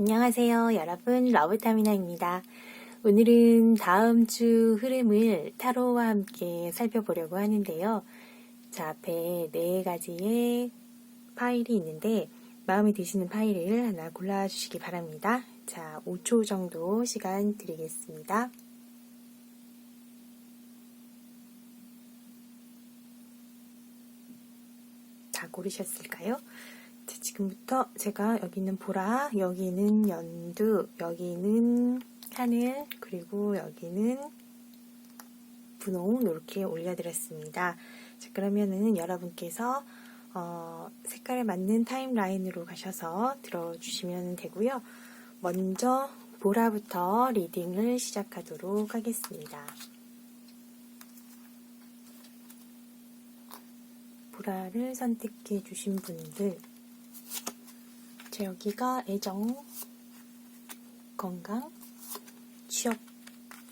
안녕하세요, 여러분. 러브타미나입니다. 오늘은 다음 주 흐름을 타로와 함께 살펴보려고 하는데요. 자, 앞에 네 가지의 파일이 있는데, 마음에 드시는 파일을 하나 골라주시기 바랍니다. 자, 5초 정도 시간 드리겠습니다. 다 고르셨을까요? 자, 지금부터 제가 여기는 보라, 여기는 연두, 여기는 하늘, 그리고 여기는 분홍 이렇게 올려드렸습니다. 자, 그러면은 여러분께서 어, 색깔에 맞는 타임라인으로 가셔서 들어주시면 되고요. 먼저 보라부터 리딩을 시작하도록 하겠습니다. 보라를 선택해 주신 분들 자, 여기가 애정, 건강, 취업,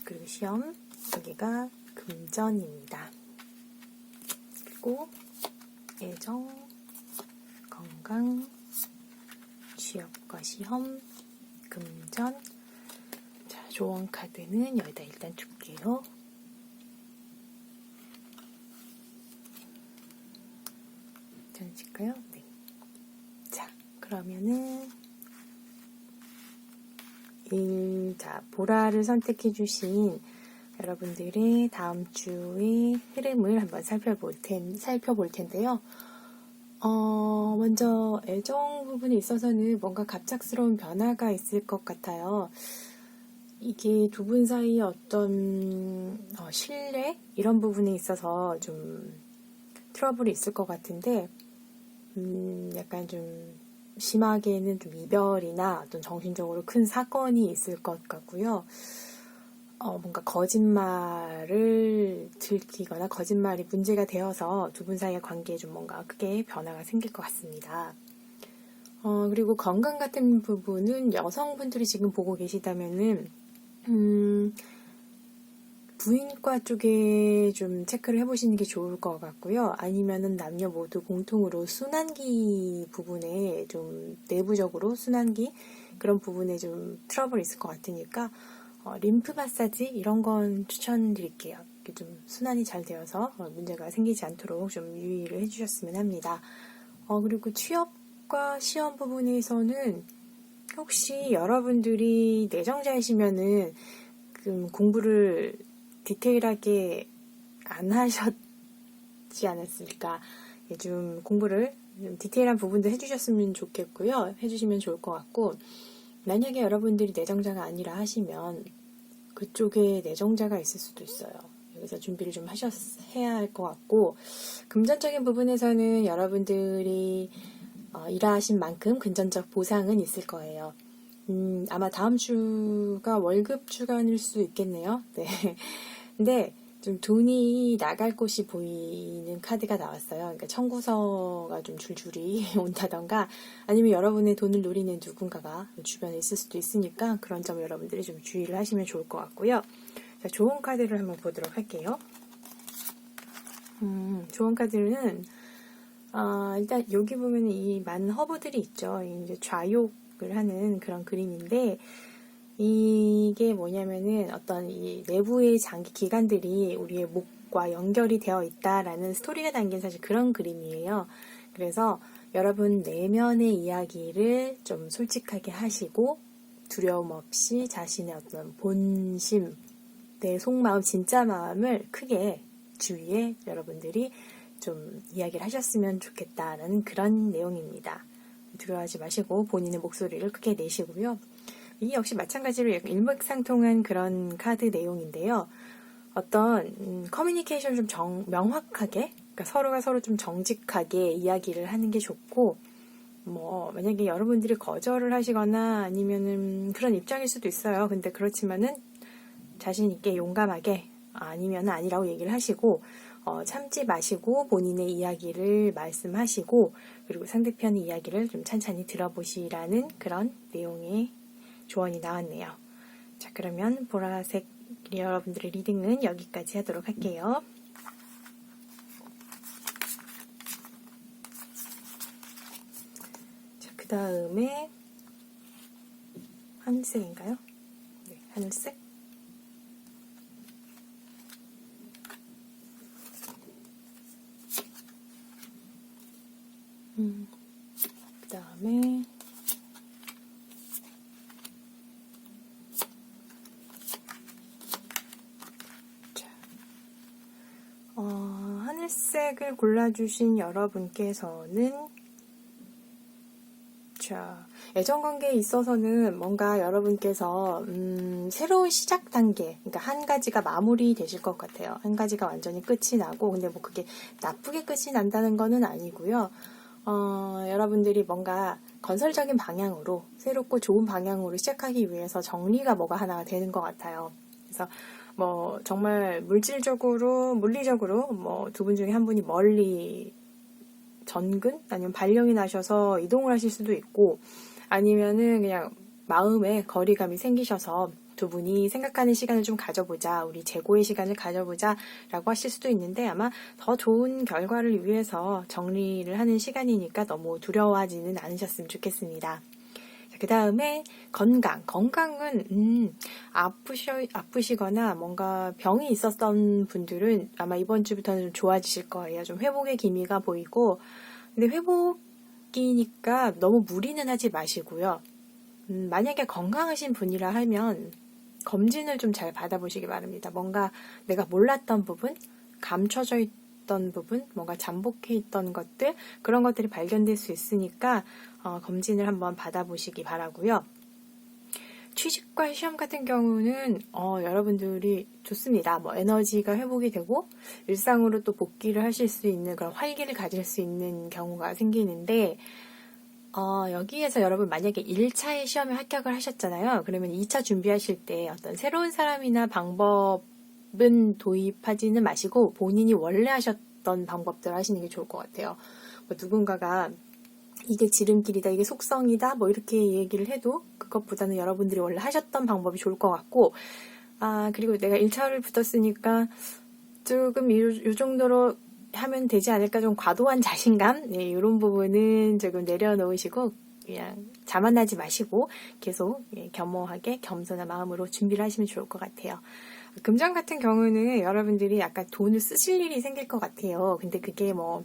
그리고 시험, 여기가 금전입니다. 그리고 애정, 건강, 취업과 시험, 금전. 자, 조언 카드는 여기다 일단 줄게요. 괜찮으실까요? 그러면은 일, 자, 보라를 선택해 주신 여러분들의 다음 주의 흐름을 한번 살펴볼 텐, 살펴볼 텐데요. 어, 먼저 애정 부분에 있어서는 뭔가 갑작스러운 변화가 있을 것 같아요. 이게 두 분 사이의 어떤 어, 신뢰 이런 부분에 있어서 좀 트러블이 있을 것 같은데, 음, 약간 좀 심하게는 좀 이별이나 어떤 정신적으로 큰 사건이 있을 것 같고요. 어, 뭔가 거짓말을 들키거나 거짓말이 문제가 되어서 두 분 사이의 관계에 좀 뭔가 크게 변화가 생길 것 같습니다. 어, 그리고 건강 같은 부분은 여성분들이 지금 보고 계시다면은, 음, 부인과 쪽에 좀 체크를 해보시는 게 좋을 것 같고요. 아니면은 남녀 모두 공통으로 순환기 부분에 좀 내부적으로 순환기 그런 부분에 좀 트러블이 있을 것 같으니까 어, 림프 마사지 이런 건 추천드릴게요. 좀 순환이 잘 되어서 어, 문제가 생기지 않도록 좀 유의를 해주셨으면 합니다. 어, 그리고 취업과 시험 부분에서는 혹시 여러분들이 내정자이시면은 그 공부를 디테일하게 안 하셨지 않았을까. 예, 좀 공부를 좀 디테일한 부분도 해주셨으면 좋겠고요. 해주시면 좋을 것 같고, 만약에 여러분들이 내정자가 아니라 하시면 그쪽에 내정자가 있을 수도 있어요. 여기서 준비를 좀 하셨, 해야 할 것 같고, 금전적인 부분에서는 여러분들이 어, 일하신 만큼 금전적 보상은 있을 거예요. 음, 아마 다음 주가 월급 주간일 수 있겠네요. 네. 근데 좀 돈이 나갈 곳이 보이는 카드가 나왔어요. 그러니까 청구서가 좀 줄줄이 온다던가 아니면 여러분의 돈을 노리는 누군가가 주변에 있을 수도 있으니까 그런 점 여러분들이 좀 주의를 하시면 좋을 것 같고요. 자, 좋은 카드를 한번 보도록 할게요. 음, 좋은 카드는 아, 일단 여기 보면 이 많은 허브들이 있죠. 이제 좌욕 을 하는 그런 그림인데 이게 뭐냐면은 어떤 이 내부의 장기 기관들이 우리의 목과 연결이 되어 있다라는 스토리가 담긴 사실 그런 그림이에요. 그래서 여러분 내면의 이야기를 좀 솔직하게 하시고 두려움 없이 자신의 어떤 본심, 내 속마음, 진짜 마음을 크게 주위에 여러분들이 좀 이야기를 하셨으면 좋겠다라는 그런 내용입니다. 두려워하지 마시고 본인의 목소리를 크게 내시고요. 이 역시 마찬가지로 일맥상통한 그런 카드 내용인데요. 어떤 음, 커뮤니케이션 좀 정, 명확하게, 그러니까 서로가 서로 좀 정직하게 이야기를 하는 게 좋고, 뭐 만약에 여러분들이 거절을 하시거나 아니면은 그런 입장일 수도 있어요. 근데 그렇지만은 자신 있게 용감하게 아니면 아니라고 얘기를 하시고 어, 참지 마시고 본인의 이야기를 말씀하시고 그리고 상대편의 이야기를 좀 찬찬히 들어보시라는 그런 내용의 조언이 나왔네요. 자, 그러면 보라색 여러분들의 리딩은 여기까지 하도록 할게요. 자, 그 다음에 하늘색인가요? 네, 하늘색. 음, 그 다음에 자, 어, 하늘색을 골라주신 여러분께서는 자, 애정 관계에 있어서는 뭔가 여러분께서 음, 새로운 시작 단계, 그러니까 한 가지가 마무리 되실 것 같아요. 한 가지가 완전히 끝이 나고, 근데 뭐 그게 나쁘게 끝이 난다는 거는 아니고요. 어, 여러분들이 뭔가 건설적인 방향으로 새롭고 좋은 방향으로 시작하기 위해서 정리가 뭐가 하나가 되는 것 같아요. 그래서 뭐 정말 물질적으로, 물리적으로 뭐 두 분 중에 한 분이 멀리 전근 아니면 발령이 나셔서 이동을 하실 수도 있고 아니면은 그냥 마음에 거리감이 생기셔서 두 분이 생각하는 시간을 좀 가져보자, 우리 재고의 시간을 가져보자 라고 하실 수도 있는데 아마 더 좋은 결과를 위해서 정리를 하는 시간이니까 너무 두려워하지는 않으셨으면 좋겠습니다. 그 다음에 건강. 건강은, 음, 아프셔, 아프시거나 뭔가 병이 있었던 분들은 아마 이번 주부터는 좀 좋아지실 거예요. 좀 회복의 기미가 보이고. 근데 회복이니까 너무 무리는 하지 마시고요. 음, 만약에 건강하신 분이라 하면 검진을 좀 잘 받아보시기 바랍니다. 뭔가 내가 몰랐던 부분, 감춰져 있던 부분, 뭔가 잠복해 있던 것들, 그런 것들이 발견될 수 있으니까 어, 검진을 한번 받아보시기 바라고요. 취직과 시험 같은 경우는 어, 여러분들이 좋습니다. 뭐 에너지가 회복이 되고 일상으로 또 복귀를 하실 수 있는 그런 활기를 가질 수 있는 경우가 생기는데 어, 여기에서 여러분 만약에 1차의 시험에 합격을 하셨잖아요. 그러면 2차 준비하실 때 어떤 새로운 사람이나 방법은 도입하지는 마시고 본인이 원래 하셨던 방법들을 하시는 게 좋을 것 같아요. 뭐 누군가가 이게 지름길이다, 이게 속성이다, 뭐 이렇게 얘기를 해도 그것보다는 여러분들이 원래 하셨던 방법이 좋을 것 같고, 아, 그리고 내가 1차를 붙었으니까 조금 이, 요 정도로 하면 되지 않을까 좀 과도한 자신감, 네, 이런 부분은 조금 내려놓으시고, 그냥 자만하지 마시고 계속 예, 겸허하게 겸손한 마음으로 준비를 하시면 좋을 것 같아요. 금전 같은 경우는 여러분들이 약간 돈을 쓰실 일이 생길 것 같아요. 근데 그게 뭐,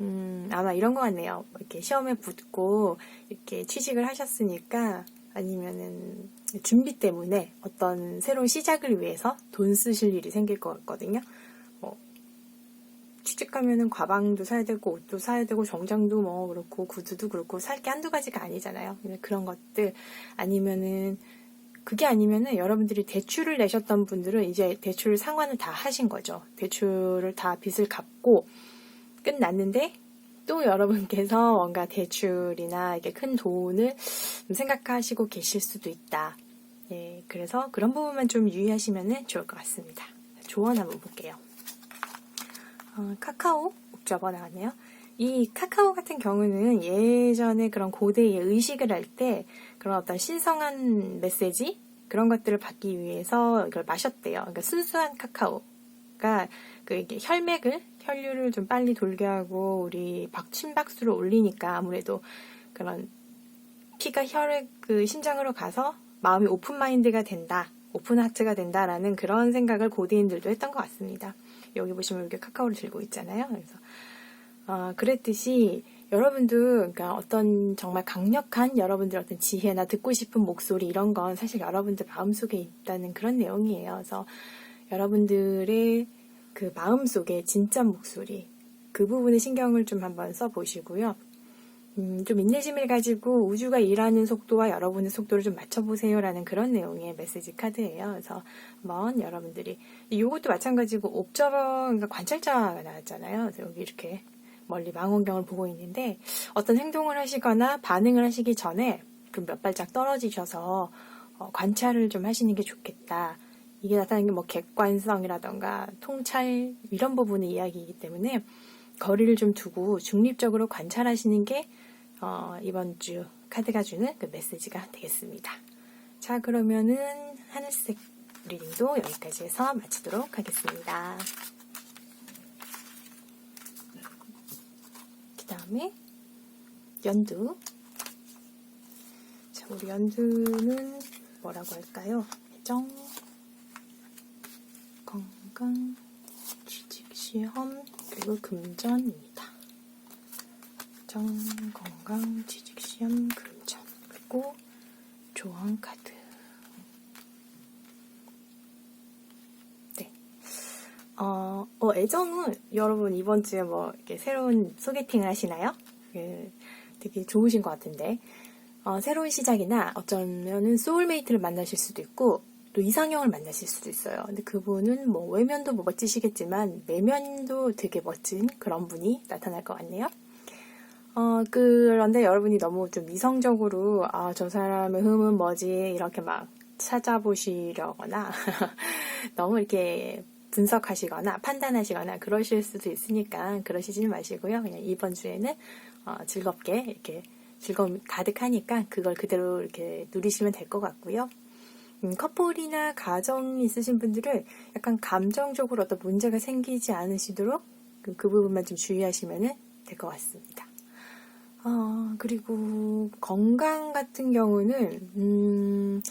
음, 아마 이런 것 같네요. 이렇게 시험에 붙고 이렇게 취직을 하셨으니까 아니면은 준비 때문에 어떤 새로운 시작을 위해서 돈 쓰실 일이 생길 것 같거든요. 뭐 취직하면은 가방도 사야 되고 옷도 사야 되고 정장도 뭐 그렇고 구두도 그렇고 살 게 한두 가지가 아니잖아요. 그런 것들 아니면은 그게 아니면은 여러분들이 대출을 내셨던 분들은 이제 대출 상환을 다 하신 거죠. 대출을 다 빚을 갚고 끝났는데 또 여러분께서 뭔가 대출이나 이게 큰 돈을 좀 생각하시고 계실 수도 있다. 예, 그래서 그런 부분만 좀 유의하시면 좋을 것 같습니다. 조언 한번 볼게요. 어, 카카오 옥저버 나 왔네요. 이 카카오 같은 경우는 예전에 그런 고대의 의식을 할 때 그런 어떤 신성한 메시지 그런 것들을 받기 위해서 이걸 마셨대요. 그러니까 순수한 카카오가 그 이게 혈맥을 혈류를 좀 빨리 돌게 하고 우리 박 심박수를 올리니까 아무래도 그런 피가 혈액 그 심장으로 가서 마음이 오픈 마인드가 된다. 오픈 하트가 된다라는 그런 생각을 고대인들도 했던 것 같습니다. 여기 보시면 이렇게 카카오를 들고 있잖아요. 그래서 어, 그랬듯이 여러분도 그러니까 어떤 정말 강력한 여러분들 어떤 지혜나 듣고 싶은 목소리 이런 건 사실 여러분들 마음속에 있다는 그런 내용이에요. 그래서 여러분들의 그 마음속에 진짜 목소리 그 부분에 신경을 좀 한번 써보시고요. 음, 좀 인내심을 가지고 우주가 일하는 속도와 여러분의 속도를 좀 맞춰보세요라는 그런 내용의 메시지 카드예요. 그래서 한번 여러분들이 이것도 마찬가지고 옵저버 그러니까 관찰자가 나왔잖아요. 여기 이렇게 멀리 망원경을 보고 있는데 어떤 행동을 하시거나 반응을 하시기 전에 그몇 발짝 떨어지셔서 어, 관찰을 좀 하시는 게 좋겠다. 이게 나타나는 게 뭐 객관성이라던가 통찰 이런 부분의 이야기이기 때문에 거리를 좀 두고 중립적으로 관찰하시는 게 어, 이번 주 카드가 주는 그 메시지가 되겠습니다. 자 그러면은 하늘색 리딩도 여기까지 해서 마치도록 하겠습니다. 그 다음에 연두 자, 우리 연두는 뭐라고 할까요? 애정, 건강, 취직 시험, 그리고 금전입니다. 정, 건강, 취직 시험, 금전, 그리고 조언 카드. 네. 어, 어, 애정은 여러분 이번 주에 뭐 이렇게 새로운 소개팅을 하시나요? 그, 되게 좋으신 것 같은데. 어, 새로운 시작이나 어쩌면은 소울메이트를 만나실 수도 있고 또 이상형을 만나실 수도 있어요. 근데 그분은 뭐 외면도 뭐 멋지시겠지만 내면도 되게 멋진 그런 분이 나타날 것 같네요. 어, 그런데 여러분이 너무 좀 이성적으로, 아, 저 사람의 흠은 뭐지, 이렇게 막 찾아보시려거나, 너무 이렇게 분석하시거나 판단하시거나 그러실 수도 있으니까 그러시지 마시고요. 그냥 이번 주에는 어, 즐겁게 이렇게 즐거움 가득하니까 그걸 그대로 이렇게 누리시면 될 것 같고요. 음, 커플이나 가정 있으신 분들은 약간 감정적으로 어떤 문제가 생기지 않으시도록 그, 그 부분만 좀 주의하시면 될 것 같습니다. 어, 그리고 건강 같은 경우는, 음,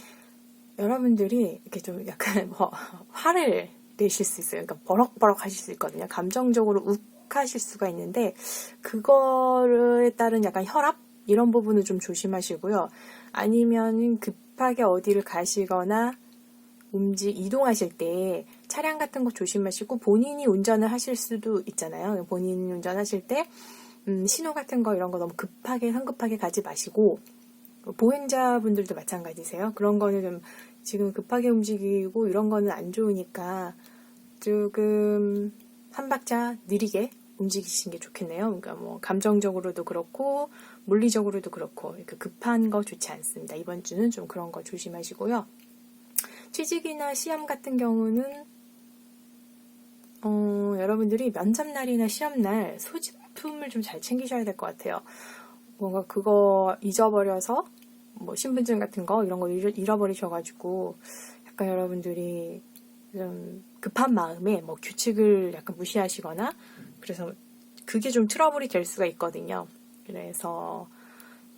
여러분들이 이렇게 좀 약간 뭐, 화를 내실 수 있어요. 그러니까 버럭버럭 하실 수 있거든요. 감정적으로 욱하실 수가 있는데, 그거에 따른 약간 혈압? 이런 부분은 좀 조심하시고요. 아니면 급하게 어디를 가시거나, 움직, 이동하실 때 차량 같은 거 조심하시고, 본인이 운전을 하실 수도 있잖아요. 본인 운전하실 때, 음, 신호 같은 거 이런 거 너무 급하게 성급하게 가지 마시고 보행자분들도 마찬가지세요. 그런 거는 좀 지금 급하게 움직이고 이런 거는 안 좋으니까 조금 한 박자 느리게 움직이시는 게 좋겠네요. 그러니까 뭐 감정적으로도 그렇고 물리적으로도 그렇고 이렇게 급한 거 좋지 않습니다. 이번 주는 좀 그런 거 조심하시고요. 취직이나 시험 같은 경우는 어, 여러분들이 면접 날이나 시험 날 소 지품을 좀 잘 챙기셔야 될 것 같아요. 뭔가 그거 잊어버려서 뭐 신분증 같은 거 이런 거 잃어- 잃어버리셔가지고 약간 여러분들이 좀 급한 마음에 뭐 규칙을 약간 무시하시거나 그래서 그게 좀 트러블이 될 수가 있거든요. 그래서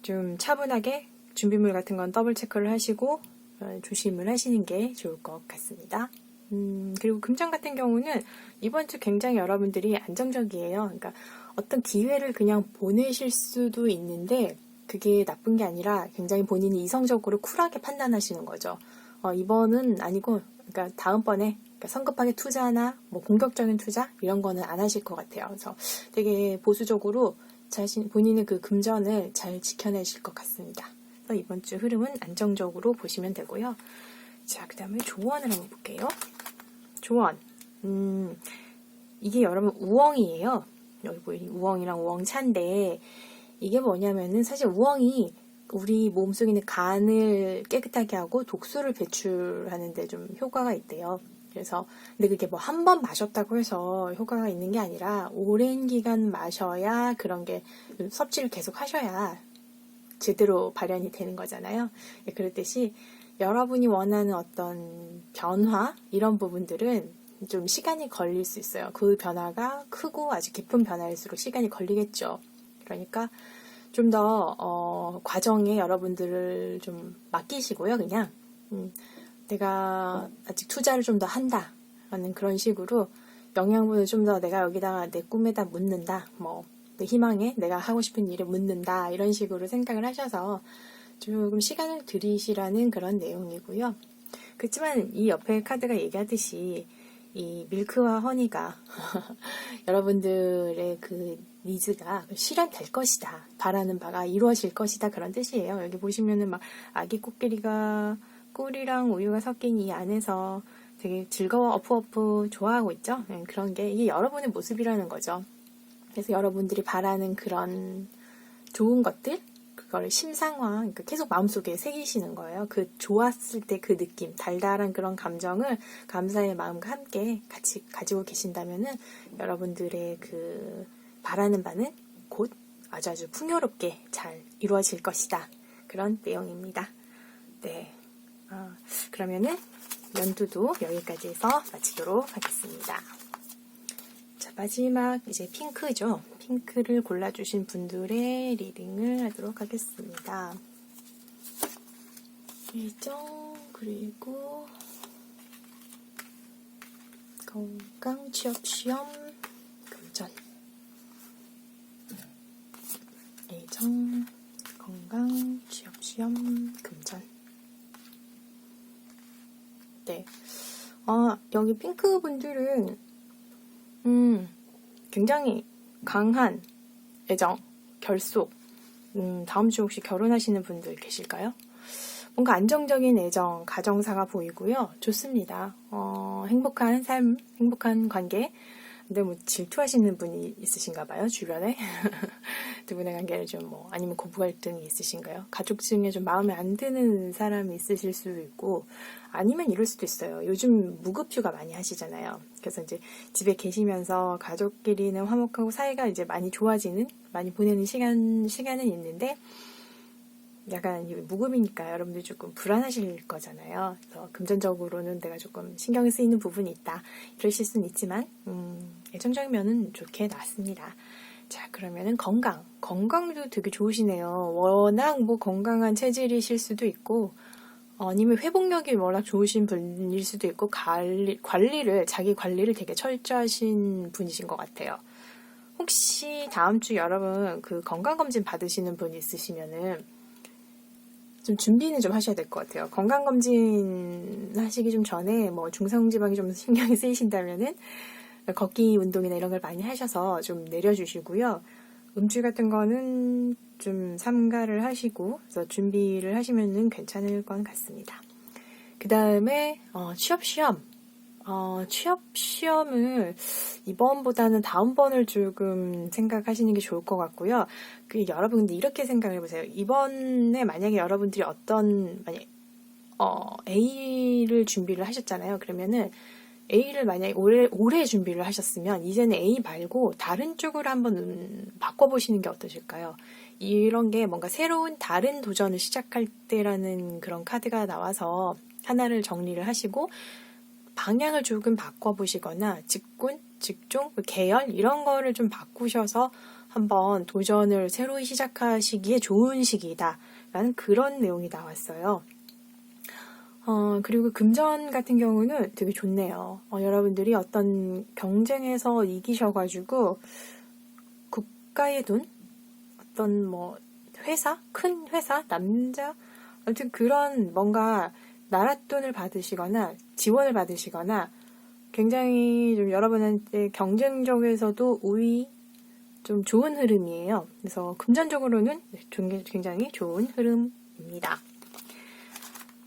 좀 차분하게 준비물 같은 건 더블 체크를 하시고 어, 조심을 하시는 게 좋을 것 같습니다. 음, 그리고 금전 같은 경우는 이번 주 굉장히 여러분들이 안정적이에요. 그러니까 어떤 기회를 그냥 보내실 수도 있는데 그게 나쁜 게 아니라 굉장히 본인이 이성적으로 쿨하게 판단하시는 거죠. 어, 이번은 아니고, 그러니까 다음번에 그러니까 성급하게 투자나 뭐 공격적인 투자 이런 거는 안 하실 것 같아요. 그래서 되게 보수적으로 자신 본인의 그 금전을 잘 지켜내실 것 같습니다. 그래서 이번 주 흐름은 안정적으로 보시면 되고요. 자, 그 다음에 조언을 한번 볼게요. 조언. 음, 이게 여러분 우엉이에요. 여기 보이는 우엉이랑 우엉차인데 이게 뭐냐면은 사실 우엉이 우리 몸속에 있는 간을 깨끗하게 하고 독소를 배출하는데 좀 효과가 있대요. 그래서 근데 그게 뭐 한 번 마셨다고 해서 효과가 있는 게 아니라 오랜 기간 마셔야 그런 게 섭취를 계속 하셔야 제대로 발현이 되는 거잖아요. 예, 그렇듯이 여러분이 원하는 어떤 변화 이런 부분들은 좀 시간이 걸릴 수 있어요. 그 변화가 크고 아주 깊은 변화일수록 시간이 걸리겠죠. 그러니까 좀더 어, 과정에 여러분들을 좀 맡기시고요. 그냥 음, 내가 아직 투자를 좀 더 한다 라는 그런 식으로 영양분을 좀 더 내가 여기다가 내 꿈에다 묻는다. 뭐 내 희망에 내가 하고 싶은 일을 묻는다 이런 식으로 생각을 하셔서 조금 시간을 들이시라는 그런 내용이고요. 그렇지만 이 옆에 카드가 얘기하듯이 이 밀크와 허니가 여러분들의 그 니즈가 실현될 것이다. 바라는 바가 이루어질 것이다. 그런 뜻이에요. 여기 보시면은 막 아기 코끼리가 꿀이랑 우유가 섞인 이 안에서 되게 즐거워 어프어프 좋아하고 있죠. 네, 그런 게 이게 여러분의 모습이라는 거죠. 그래서 여러분들이 바라는 그런 좋은 것들 그걸 심상화, 그러니까 계속 마음속에 새기시는 거예요. 그 좋았을 때 그 느낌, 달달한 그런 감정을 감사의 마음과 함께 같이 가지고 계신다면은 여러분들의 그 바라는 바는 곧 아주 아주 풍요롭게 잘 이루어질 것이다. 그런 내용입니다. 네. 어, 그러면은 연두도 여기까지 해서 마치도록 하겠습니다. 자, 마지막 이제 핑크죠. 핑크를 골라주신 분들의 리딩을 하도록 하겠습니다. 예정 그리고 건강 취업 시험 금전 예정 건강 취업 시험 금전 네. 아, 여기 핑크 분들은 음, 굉장히 강한 애정, 결속. 음, 다음 주 혹시 결혼하시는 분들 계실까요? 뭔가 안정적인 애정, 가정사가 보이고요. 좋습니다. 어, 행복한 삶, 행복한 관계. 근데 뭐 질투하시는 분이 있으신가 봐요, 주변에. 두 분의 관계를 좀 뭐, 아니면 고부 갈등이 있으신가요? 가족 중에 좀 마음에 안 드는 사람이 있으실 수도 있고, 아니면 이럴 수도 있어요. 요즘 무급휴가 많이 하시잖아요. 그래서 이제 집에 계시면서 가족끼리는 화목하고 사이가 이제 많이 좋아지는, 많이 보내는 시간, 시간은 있는데, 약간 이 무급이니까 여러분들 조금 불안하실 거잖아요. 그래서 금전적으로는 내가 조금 신경이 쓰이는 부분이 있다. 이러실 수는 있지만, 음, 애정적인 면은 좋게 나왔습니다. 자, 그러면은 건강. 건강도 되게 좋으시네요. 워낙 뭐 건강한 체질이실 수도 있고, 어, 아니면 회복력이 워낙 좋으신 분일 수도 있고, 관리, 관리를, 자기 관리를 되게 철저하신 분이신 것 같아요. 혹시 다음 주 여러분 그 건강검진 받으시는 분 있으시면은, 좀 준비는 좀 하셔야 될 것 같아요. 건강검진 하시기 좀 전에 뭐 중성지방이 좀 신경이 쓰이신다면은 걷기 운동이나 이런 걸 많이 하셔서 좀 내려주시고요. 음주 같은 거는 좀 삼가를 하시고 그래서 준비를 하시면은 괜찮을 것 같습니다. 그 다음에 어, 취업 시험. 어, 취업 시험을 이번보다는 다음번을 조금 생각하시는 게 좋을 것 같고요. 그 여러분 근데 이렇게 생각해 보세요. 이번에 만약에 여러분들이 어떤 만약 어, A를 준비를 하셨잖아요. 그러면은 A를 만약에 올해, 올해 준비를 하셨으면 이제는 A 말고 다른 쪽으로 한번 음, 바꿔보시는 게 어떠실까요? 이런 게 뭔가 새로운 다른 도전을 시작할 때라는 그런 카드가 나와서 하나를 정리를 하시고 방향을 조금 바꿔보시거나 직군, 직종, 계열 이런 거를 좀 바꾸셔서 한번 도전을 새로 시작하시기에 좋은 시기다라는 그런 내용이 나왔어요. 어, 그리고 금전 같은 경우는 되게 좋네요. 어, 여러분들이 어떤 경쟁에서 이기셔가지고 국가의 돈, 어떤 뭐 회사, 큰 회사, 남자, 아무튼 그런 뭔가 나라 돈을 받으시거나 지원을 받으시거나 굉장히 좀 여러분한테 경쟁적에서도 우위 좀 좋은 흐름이에요. 그래서 금전적으로는 굉장히 좋은 흐름입니다.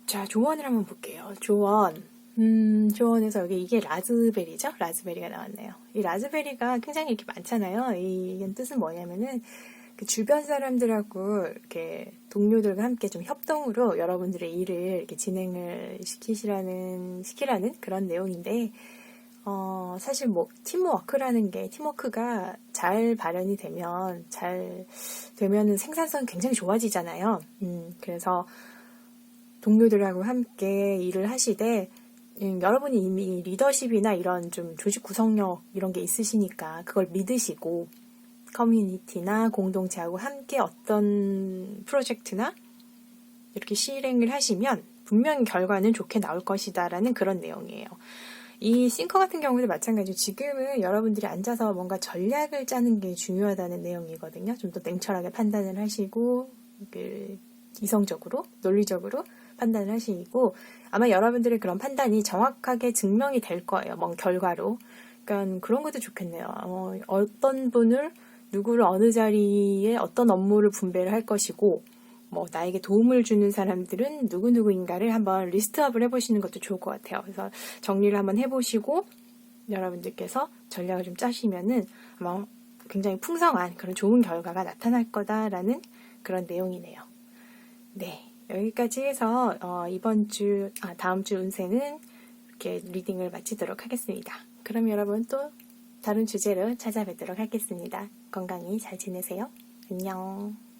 자, 조언을 한번 볼게요. 조언. 음, 조언에서 여기 이게 라즈베리죠? 라즈베리가 나왔네요. 이 라즈베리가 굉장히 이렇게 많잖아요. 이 뜻은 뭐냐면은 그 주변 사람들하고 이렇게 동료들과 함께 좀 협동으로 여러분들의 일을 이렇게 진행을 시키시라는 시키라는 그런 내용인데 어, 사실 뭐 팀워크라는 게 팀워크가 잘 발현이 되면 잘 되면은 생산성 굉장히 좋아지잖아요. 음, 그래서 동료들하고 함께 일을 하시되 음, 여러분이 이미 리더십이나 이런 좀 조직 구성력 이런 게 있으시니까 그걸 믿으시고 커뮤니티나 공동체하고 함께 어떤 프로젝트나 이렇게 실행을 하시면 분명히 결과는 좋게 나올 것이다라는 그런 내용이에요. 이 싱커 같은 경우도 마찬가지로 지금은 여러분들이 앉아서 뭔가 전략을 짜는 게 중요하다는 내용이거든요. 좀 더 냉철하게 판단을 하시고 그 이성적으로 논리적으로 판단을 하시고 아마 여러분들의 그런 판단이 정확하게 증명이 될 거예요. 뭔 결과로. 그러니까 그런 것도 좋겠네요. 어, 어떤 분을 누구를 어느 자리에 어떤 업무를 분배를 할 것이고 뭐 나에게 도움을 주는 사람들은 누구누구인가를 한번 리스트업을 해보시는 것도 좋을 것 같아요. 그래서 정리를 한번 해보시고 여러분들께서 전략을 좀 짜시면은 아마 굉장히 풍성한 그런 좋은 결과가 나타날 거다라는 그런 내용이네요. 네. 여기까지 해서 어, 이번 주, 아, 다음 주 운세는 이렇게 리딩을 마치도록 하겠습니다. 그럼 여러분 또 다른 주제로 찾아뵙도록 하겠습니다. 건강히 잘 지내세요. 안녕.